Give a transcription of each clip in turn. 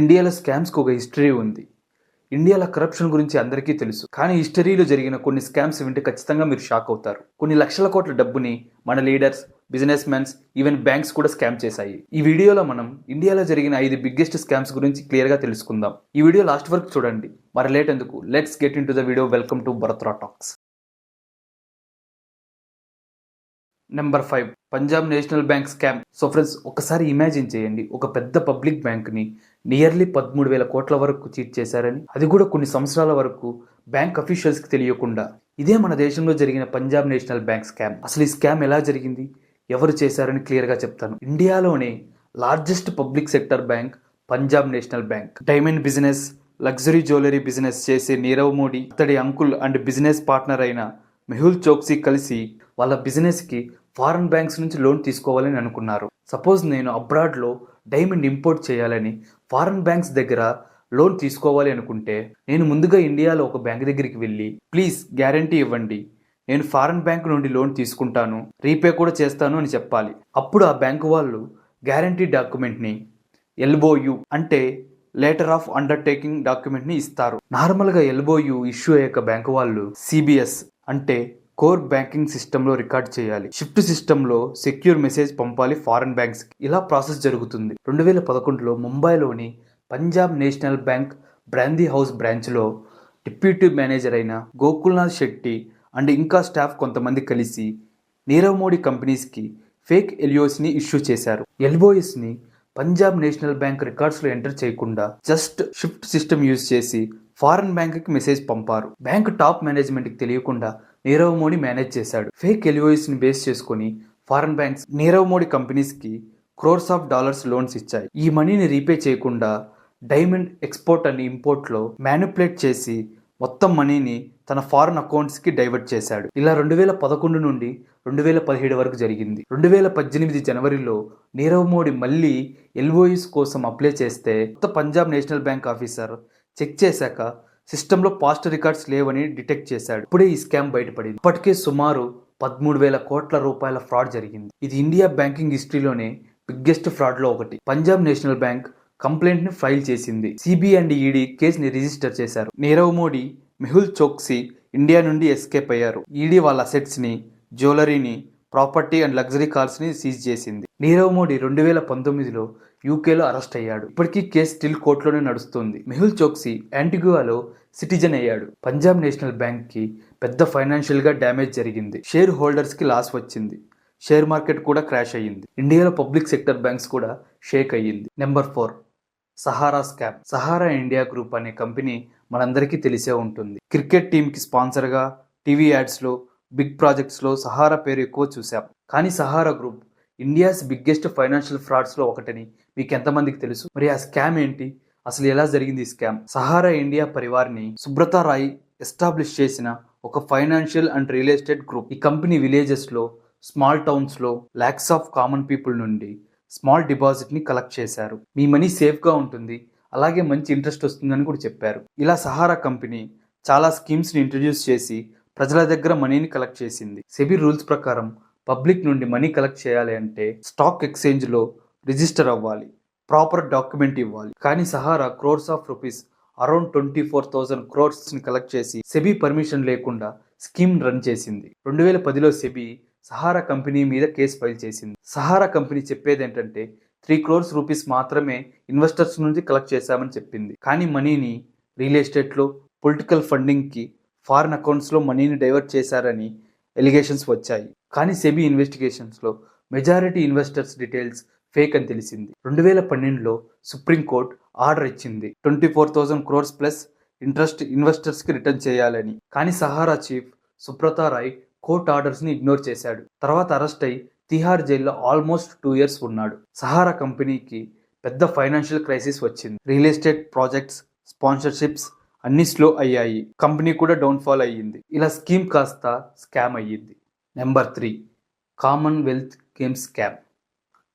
ఇండియాలో స్కామ్స్కి ఒక హిస్టరీ ఉంది. ఇండియాలో కరప్షన్ గురించి అందరికీ తెలుసు. కానీ హిస్టరీలో జరిగిన కొన్ని స్కామ్స్ వింటే ఖచ్చితంగా మీరు షాక్ అవుతారు. కొన్ని లక్షల కోట్ల డబ్బుని మన leaders business mens even banks కూడా స్కామ్ చేశాయి. ఈ వీడియోలో మనం ఇండియాలో జరిగిన ఐదు బిగ్గెస్ట్ స్కామ్స్ గురించి క్లియర్గా తెలుసుకుందాం. ఈ వీడియో లాస్ట్ వరకు చూడండి. మరి లేట్ ఎందుకు? Let's get into the video welcome to భరత్రా talks number five Punjab National Bank scam so friends ఒకసారి ఇమాజిన్ చేయండి. ఒక పెద్ద పబ్లిక్ బ్యాంక్ని నియర్లీ పదమూడు వేల కోట్ల వరకు చీట్ చేశారని అది కూడా కొన్ని సంవత్సరాల వరకు బ్యాంక్ అఫీషియల్స్కి తెలియకుండా. ఇదే మన దేశంలో జరిగిన పంజాబ్ నేషనల్ బ్యాంక్ స్కామ్. అసలు ఈ స్కామ్ ఎలా జరిగింది? ఎవరు చేశారని క్లియర్గా చెప్తాను. ఇండియాలోనే largest public sector bank Punjab National Bank. Diamond business luxury jewellery business చేసే నీరవ్ మోడీ అతడి అంకుల్ అండ్ బిజినెస్ పార్ట్నర్ అయిన మెహుల్ చోక్సీ కలిసి వాళ్ళ బిజినెస్కి ఫారెన్ బ్యాంక్స్ నుంచి లోన్ తీసుకోవాలని అనుకున్నారు. సపోజ్ నేను అబ్రాడ్లో డైమండ్ ఇంపోర్ట్ చేయాలని ఫారెన్ బ్యాంక్స్ దగ్గర లోన్ తీసుకోవాలి అనుకుంటే నేను ముందుగా ఇండియాలో ఒక బ్యాంక్ దగ్గరికి వెళ్ళి ప్లీజ్ గ్యారంటీ ఇవ్వండి. నేను ఫారెన్ బ్యాంక్ నుండి లోన్ తీసుకుంటాను. రీపే కూడా చేస్తాను అని చెప్పాలి. అప్పుడు ఆ బ్యాంకు వాళ్ళు గ్యారంటీ డాక్యుమెంట్ని ఎల్బోయు అంటే లెటర్ ఆఫ్ అండర్టేకింగ్ డాక్యుమెంట్ని ఇస్తారు. నార్మల్గా ఎల్బోయు ఇష్యూ అయ్యాక బ్యాంకు వాళ్ళు సిబిఎస్ అంటే కోర్ బ్యాంకింగ్ సిస్టంలో రికార్డ్ చేయాలి. షిఫ్ట్ సిస్టంలో సెక్యూర్ మెసేజ్ పంపాలి ఫారెన్ బ్యాంక్స్ ఇలా ప్రాసెస్ జరుగుతుంది. రెండు వేల పదకొండులో ముంబైలోని Punjab National Bank Brady House బ్రాంచ్లో డిప్యూటీ మేనేజర్ అయిన గోకుల్నాథ్ శెట్టి అండ్ ఇంకా స్టాఫ్ కొంతమంది కలిసి నీరవ్ మోడీ కంపెనీస్కి ఫేక్ ఎలియోస్ని ఇష్యూ చేశారు. ఎల్బోఎస్ని పంజాబ్ నేషనల్ బ్యాంక్ రికార్డ్స్లో ఎంటర్ చేయకుండా జస్ట్ షిఫ్ట్ సిస్టమ్ యూజ్ చేసి ఫారెన్ బ్యాంక్కి మెసేజ్ పంపారు. బ్యాంక్ టాప్ మేనేజ్మెంట్కి తెలియకుండా నీరవ్ మోడీ మేనేజ్ చేశాడు. ఫేక్ ఎలియోయిస్ని బేస్ చేసుకొని ఫారెన్ బ్యాంక్స్ నీరవ్ మోడీ కంపెనీస్కి క్రోర్స్ ఆఫ్ డాలర్స్ లోన్స్ ఇచ్చాయి. ఈ మనీని రీపే చేయకుండా డైమండ్ ఎక్స్పోర్ట్ అండ్ ఇంపోర్ట్లో మ్యానిపులేట్ చేసి మొత్తం మనీని తన ఫారెన్ అకౌంట్స్కి డైవర్ట్ చేశాడు. ఇలా రెండు వేల పదకొండు నుండి రెండు వేల పదిహేడు వరకు జరిగింది. రెండు వేల పద్దెనిమిది జనవరిలో నీరవ్ మోడీ మళ్ళీ ఎల్ఓయిస్ కోసం అప్లై చేస్తే కొత్త Punjab National Bank officer check చేశాక సిస్టంలో పాస్ట్ రికార్డ్స్ లేవని డిటెక్ట్ చేశాడు. ఇప్పుడే ఈ స్కామ్ బయటపడింది. ఇప్పటికే సుమారు పదమూడు వేల కోట్ల రూపాయల ఫ్రాడ్ జరిగింది. ఇది ఇండియా బ్యాంకింగ్ హిస్టరీలోనే బిగ్గెస్ట్ ఫ్రాడ్లో ఒకటి. పంజాబ్ నేషనల్ బ్యాంక్ కంప్లైంట్ని ఫైల్ చేసింది. సిబిఐ అండ్ ఈడీ కేసుని రిజిస్టర్ చేశారు. నీరవ్ మోడీ మెహుల్ చోక్సీ ఇండియా నుండి ఎస్కేప్ అయ్యారు. ఈడీ వాళ్ళ అసెట్స్ని జ్యువెలరీని ప్రాపర్టీ అండ్ లగ్జరీ కార్స్ని సీజ్ చేసింది. నీరవ్ మోడీ రెండు వేల పంతొమ్మిదిలో యూకేలో అరెస్ట్ అయ్యాడు. ఇప్పటికీ కేసు స్టిల్ కోర్టులోనే నడుస్తుంది. మెహుల్ చోక్సీ యాంటిగువాలో సిటిజన్ అయ్యాడు. పంజాబ్ నేషనల్ బ్యాంక్కి పెద్ద ఫైనాన్షియల్గా డ్యామేజ్ జరిగింది. షేర్ హోల్డర్స్కి లాస్ వచ్చింది. షేర్ మార్కెట్ కూడా క్రాష్ అయ్యింది. ఇండియాలో పబ్లిక్ సెక్టర్ బ్యాంక్స్ కూడా షేక్ అయ్యింది. Number four Sahara scam. Sahara India group అనే కంపెనీ మనందరికీ తెలిసే ఉంటుంది. క్రికెట్ టీంకి స్పాన్సర్గా టీవీ యాడ్స్లో బిగ్ ప్రాజెక్ట్స్లో సహారా పేరు ఎక్కువ చూశాం. కానీ Sahara group India's biggest financial ఫ్రాడ్స్లో ఒకటని మీకు ఎంతమందికి తెలుసు? మరి ఆ స్కామ్ ఏంటి? అసలు ఎలా జరిగింది ఈ స్కామ్? సహారా ఇండియా పరివార్ని సుబ్రత రాయ్ ఎస్టాబ్లిష్ చేసిన ఒక financial and real estate group. ఈ కంపెనీ విలేజెస్లో స్మాల్ టౌన్స్లో ల్యాక్స్ ఆఫ్ కామన్ పీపుల్ నుండి స్మాల్ డిపాజిట్ని కలెక్ట్ చేశారు. మీ మనీ సేఫ్గా ఉంటుంది. అలాగే మంచి ఇంట్రెస్ట్ వస్తుందని కూడా చెప్పారు. ఇలా సహారా కంపెనీ చాలా స్కీమ్స్ని ఇంట్రడ్యూస్ చేసి ప్రజల దగ్గర మనీని కలెక్ట్ చేసింది. సెబీ రూల్స్ ప్రకారం పబ్లిక్ నుండి మనీ కలెక్ట్ చేయాలి అంటే స్టాక్ ఎక్స్చేంజ్లో రిజిస్టర్ అవ్వాలి. ప్రాపర్ డాక్యుమెంట్ ఇవ్వాలి. కానీ Sahara crores of rupees around twenty four thousand క్రోర్స్ని collect చేసి సెబీ పర్మిషన్ లేకుండా స్కీమ్ రన్ చేసింది. రెండు వేల పదిలో సెబీ సహారా కంపెనీ మీద కేసు ఫైల్ చేసింది. సహారా కంపెనీ చెప్పేది ఏంటంటే త్రీ క్రోర్స్ రూపీస్ మాత్రమే ఇన్వెస్టర్స్ నుంచి కలెక్ట్ చేశామని చెప్పింది. కానీ మనీని రియల్ ఎస్టేట్లో పొలిటికల్ ఫండింగ్కి ఫారిన్ అకౌంట్స్లో మనీని డైవర్ట్ చేశారని ఎలిగేషన్స్ వచ్చాయి. కానీ సెబీ ఇన్వెస్టిగేషన్స్లో మెజారిటీ ఇన్వెస్టర్స్ డీటెయిల్స్ ఫేక్ అని తెలిసింది. రెండు వేల పన్నెండులో సుప్రీంకోర్టు ఆర్డర్ ఇచ్చింది. Twenty four thousand crores plus interest ఇన్వెస్టర్స్కి return చేయాలని. కానీ సహారా చీఫ్ సుబ్రతా రాయ్ కోర్ట్ ఆర్డర్స్ని ఇగ్నోర్ చేశాడు. తర్వాత అరెస్ట్ అయి తిహార్ జైల్లో ఆల్మోస్ట్ టూ ఇయర్స్ ఉన్నాడు. సహారా కంపెనీకి పెద్ద ఫైనాన్షియల్ క్రైసిస్ వచ్చింది. రియల్ ఎస్టేట్ ప్రాజెక్ట్స్ స్పాన్సర్షిప్స్ అన్ని స్లో అయ్యాయి. కంపెనీ కూడా డౌన్ఫాల్ అయ్యింది. ఇలా స్కీమ్ కాస్త స్కామ్ అయ్యింది. Number three Commonwealth games scam.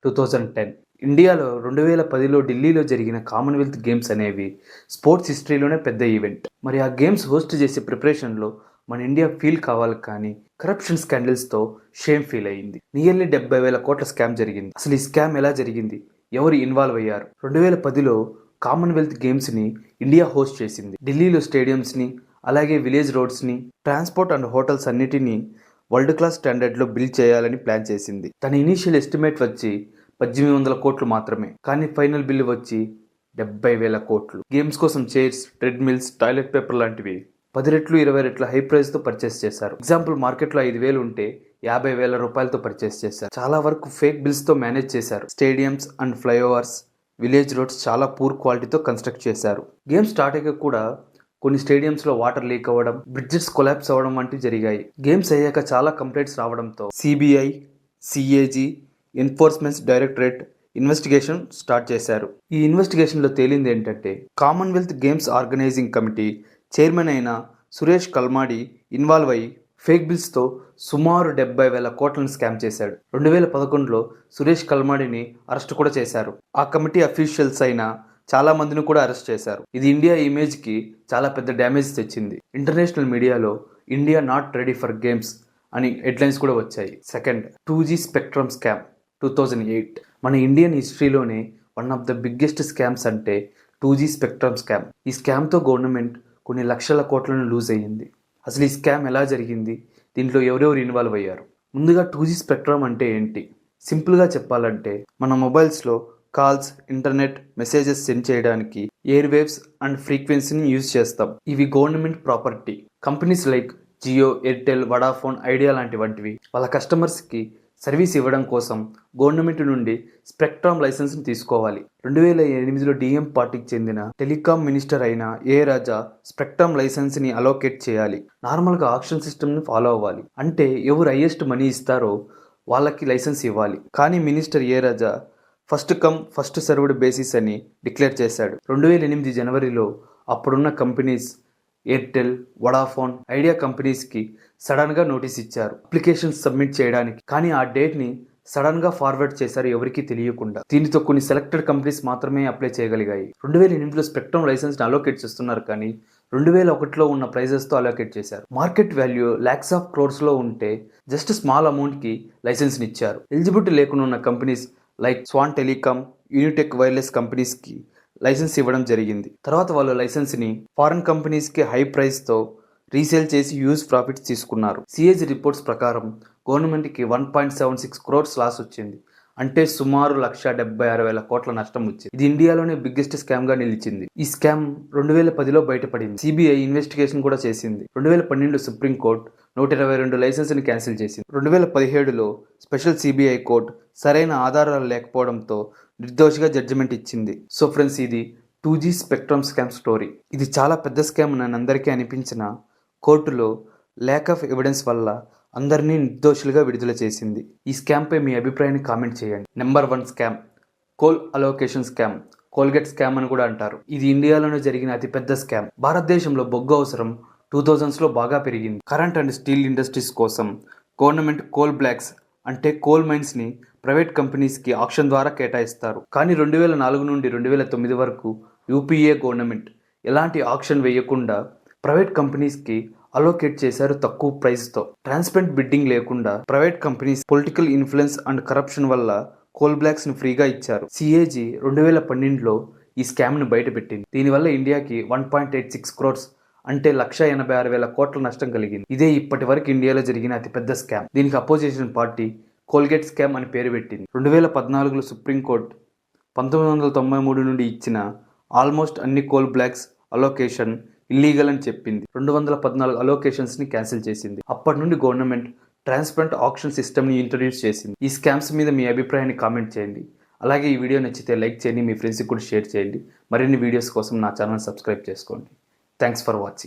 Two thousand ten ఇండియాలో రెండు వేల పదిలో ఢిల్లీలో జరిగిన కామన్వెల్త్ గేమ్స్ అనేవి స్పోర్ట్స్ హిస్టరీలోనే పెద్ద ఈవెంట్. మరి ఆ గేమ్స్ హోస్ట్ చేసే ప్రిపరేషన్లో మన ఇండియా ఫీల్ కావాలి కానీ కరప్షన్ స్కాండల్స్తో షేమ్ ఫీల్ అయ్యింది. నియర్లీ డెబ్బై వేల కోట్ల స్కామ్ జరిగింది. అసలు ఈ స్కామ్ ఎలా జరిగింది? ఎవరు ఇన్వాల్వ్ అయ్యారు? రెండు వేల పదిలో కామన్వెల్త్ గేమ్స్ని ఇండియా హోస్ట్ చేసింది. ఢిల్లీలో స్టేడియంస్ని అలాగే విలేజ్ రోడ్స్ని ట్రాన్స్పోర్ట్ అండ్ హోటల్స్ అన్నిటినీ వరల్డ్ క్లాస్ స్టాండర్డ్లో బిల్డ్ చేయాలని ప్లాన్ చేసింది. తన ఇనీషియల్ ఎస్టిమేట్ వచ్చి పద్దెనిమిది వందల కోట్లు మాత్రమే కానీ ఫైనల్ బిల్ వచ్చి డెబ్బై వేల కోట్లు. గేమ్స్ కోసం చైర్స్ ట్రెడ్మిల్స్ టాయిలెట్ పేపర్ లాంటివి పది రెట్లు ఇరవై రెట్ల హై ప్రైస్తో పర్చేస్ చేశారు. ఎగ్జాంపుల్ మార్కెట్లో ఐదు వేలు ఉంటే యాభై వేల రూపాయలతో పర్చేస్ చేశారు. చాలా వరకు ఫేక్ బిల్స్తో మేనేజ్ చేశారు. Stadiums and flyovers village roads చాలా పూర్ క్వాలిటీతో కన్స్ట్రక్ట్ చేశారు. గేమ్ స్టార్ట్ అయ్యాక కూడా కొన్ని స్టేడియంస్లో వాటర్ లీక్ అవ్వడం బ్రిడ్జెస్ కొలాప్స్ అవ్వడం వంటివి జరిగాయి. గేమ్స్ అయ్యాక చాలా కంప్లైంట్స్ రావడంతో CBI CAG enforcements directorate investigation start చేశారు. ఈ ఇన్వెస్టిగేషన్లో తేలింది ఏంటంటే Commonwealth Games organising committee chairman అయిన సురేష్ కల్మాడి ఇన్వాల్వ్ అయ్యి ఫేక్ బిల్స్తో సుమారు డెబ్బై వేల కోట్లను స్కామ్ చేశాడు. రెండు వేల పదకొండులో సురేష్ కల్మాడిని అరెస్ట్ కూడా చేశారు. ఆ కమిటీ అఫీషియల్స్ అయిన చాలా మందిని కూడా అరెస్ట్ చేశారు. ఇది ఇండియా ఇమేజ్కి చాలా పెద్ద డ్యామేజ్ తెచ్చింది. ఇంటర్నేషనల్ మీడియాలో India not ready for games అని హెడ్లైన్స్ కూడా వచ్చాయి. Second two G spectrum scam two thousand eight. మన Indian హిస్టరీలోనే one of the biggest scams అంటే టూ జీ స్పెక్ట్రమ్ స్కామ్. ఈ స్కామ్తో గవర్నమెంట్ కొన్ని లక్షల కోట్లను లూజ్ అయ్యింది. అసలు ఈ స్కామ్ ఎలా జరిగింది? దీంట్లో ఎవరెవరు ఇన్వాల్వ్ అయ్యారు? ముందుగా టూ జీ స్పెక్ట్రమ్ అంటే ఏంటి? సింపుల్గా చెప్పాలంటే మన మొబైల్స్లో కాల్స్ ఇంటర్నెట్ మెసేజెస్ సెండ్ చేయడానికి ఎయిర్ వేవ్స్ అండ్ ఫ్రీక్వెన్సీని యూజ్ చేస్తాం. ఇవి government property. Companies like Jio Airtel Vodafone Idea లాంటి వంటివి. వాళ్ళ కస్టమర్స్కి సర్వీస్ ఇవ్వడం కోసం గవర్నమెంట్ నుండి స్పెక్ట్రమ్ లైసెన్స్ని తీసుకోవాలి. రెండు వేల ఎనిమిదిలో డిఎం పార్టీకి చెందిన టెలికాం మినిస్టర్ అయిన ఏ రాజా స్పెక్ట్రమ్ లైసెన్స్ని అలోకేట్ చేయాలి. నార్మల్గా ఆప్షన్ సిస్టమ్ని ఫాలో అవ్వాలి. అంటే ఎవరు హయ్యెస్ట్ మనీ ఇస్తారో వాళ్ళకి లైసెన్స్ ఇవ్వాలి. కానీ minister A Raja first come first served basis అని డిక్లేర్ చేశాడు. రెండు వేల ఎనిమిది జనవరిలో అప్పుడున్న కంపెనీస్ ఎయిర్టెల్ వడాఫోన్ ఐడియా కంపెనీస్కి సడన్గా నోటీస్ ఇచ్చారు. అప్లికేషన్స్ సబ్మిట్ చేయడానికి. కానీ ఆ డేట్ని సడన్గా ఫార్వర్డ్ చేశారు ఎవరికీ తెలియకుండా. దీనితో కొన్ని సెలెక్టెడ్ కంపెనీస్ మాత్రమే అప్లై చేయగలిగాయి. రెండు వేల ఎనిమిదిలో స్పెక్ట్రమ్ లైసెన్స్ని అలోకేట్ చేస్తున్నారు కానీ రెండు వేల ఒకటిలో ఉన్న ప్రైజెస్తో అలోకేట్ చేశారు. మార్కెట్ వాల్యూ ల్యాక్స్ ఆఫ్ క్రోర్స్లో ఉంటే జస్ట్ స్మాల్ అమౌంట్కి లైసెన్స్ని ఇచ్చారు. ఎలిజిబిలిటీ లేకుండా ఉన్న companies like Swan Telecom Unitech wireless కంపెనీస్కి లైసెన్స్ ఇవ్వడం జరిగింది. తర్వాత వాళ్ళు లైసెన్స్ని ఫారెన్ కంపెనీస్కి హై ప్రైస్తో రీసేల్ చేసి యూజ్ ప్రాఫిట్స్ తీసుకున్నారు. సిఏజీ రిపోర్ట్స్ ప్రకారం గవర్నమెంట్కి one point seven six crores loss వచ్చింది. అంటే సుమారు లక్ష డెబ్బై ఆరు వేల కోట్ల నష్టం వచ్చింది. ఇది ఇండియాలోనే బిగ్గెస్ట్ స్కామ్గా నిలిచింది. ఈ స్కామ్ రెండు వేల పదిలో బయటపడింది. సిబిఐ ఇన్వెస్టిగేషన్ కూడా చేసింది. రెండు వేల పన్నెండు సుప్రీంకోర్టు నూట ఇరవై రెండు లైసెన్స్ని క్యాన్సిల్ చేసింది. రెండు వేల పదిహేడులో స్పెషల్ సిబిఐ కోర్టు సరైన ఆధారాలు లేకపోవడంతో నిర్దోషిగా జడ్జిమెంట్ ఇచ్చింది. సో ఫ్రెండ్స్ ఇది two G spectrum scam story. ఇది చాలా పెద్ద స్కామ్ నన్ను అందరికీ అనిపించిన కోర్టులో ల్యాక్ ఆఫ్ ఎవిడెన్స్ వల్ల అందరినీ నిర్దోషులుగా విడుదల చేసింది. ఈ స్కామ్పై మీ అభిప్రాయాన్ని కామెంట్ చేయండి. Number one scam coal allocation scam Colgate scam అని కూడా అంటారు. ఇది ఇండియాలోనే జరిగిన అతిపెద్ద స్కామ్ భారతదేశంలో బొగ్గు అవసరం టూ థౌజండ్స్లో బాగా పెరిగింది. కరెంట్ అండ్ స్టీల్ ఇండస్ట్రీస్ కోసం గవర్నమెంట్ కోల్ బ్లాక్స్ అంటే కోల్ మైన్స్ని ప్రైవేట్ కంపెనీస్కి ఆప్షన్ ద్వారా కేటాయిస్తారు. కానీ రెండు వేల నాలుగు నుండి రెండు వేల తొమ్మిది వరకు యూపీఏ గవర్నమెంట్ ఎలాంటి ఆప్షన్ వేయకుండా ప్రైవేట్ కంపెనీస్కి అలోకేట్ చేశారు తక్కువ ప్రైస్తో. ట్రాన్స్పరెంట్ బిడ్డింగ్ లేకుండా private companies political influence and corruption వల్ల కోల్ బ్లాక్స్ని ఫ్రీగా ఇచ్చారు. సిఏజీ రెండు వేల పన్నెండులో ఈ స్కామ్ను బయటపెట్టింది. దీనివల్ల ఇండియాకి one point eight six crores అంటే లక్ష ఎనభై ఆరు వేల కోట్ల నష్టం కలిగింది. ఇదే ఇప్పటి వరకు ఇండియాలో జరిగిన అతిపెద్ద స్కామ్. దీనికి అపోజిషన్ పార్టీ కోల్గేట్ స్కామ్ అని పేరు పెట్టింది. రెండు వేల పద్నాలుగులో సుప్రీంకోర్టు పంతొమ్మిది వందల తొంభై మూడు నుండి ఇచ్చిన ఆల్మోస్ట్ అన్ని కోల్ బ్లాక్స్ అలోకేషన్ ఇల్లీగల్ అని చెప్పింది. రెండు వందల పద్నాలుగు అలోకేషన్స్ని క్యాన్సిల్ చేసింది. అప్పటి నుండి గవర్నమెంట్ ట్రాన్స్పరెంట్ ఆప్షన్ సిస్టమ్ని ఇంట్రడ్యూస్ చేసింది. ఈ స్కామ్స్ మీద మీ అభిప్రాయాన్ని కామెంట్ చేయండి. అలాగే ఈ వీడియో నచ్చితే లైక్ చేయండి మీ ఫ్రెండ్స్కి కూడా షేర్ చేయండి. మరిన్ని వీడియోస్ కోసం నా ఛానల్ సబ్స్క్రైబ్ చేసుకోండి. Thanks for watching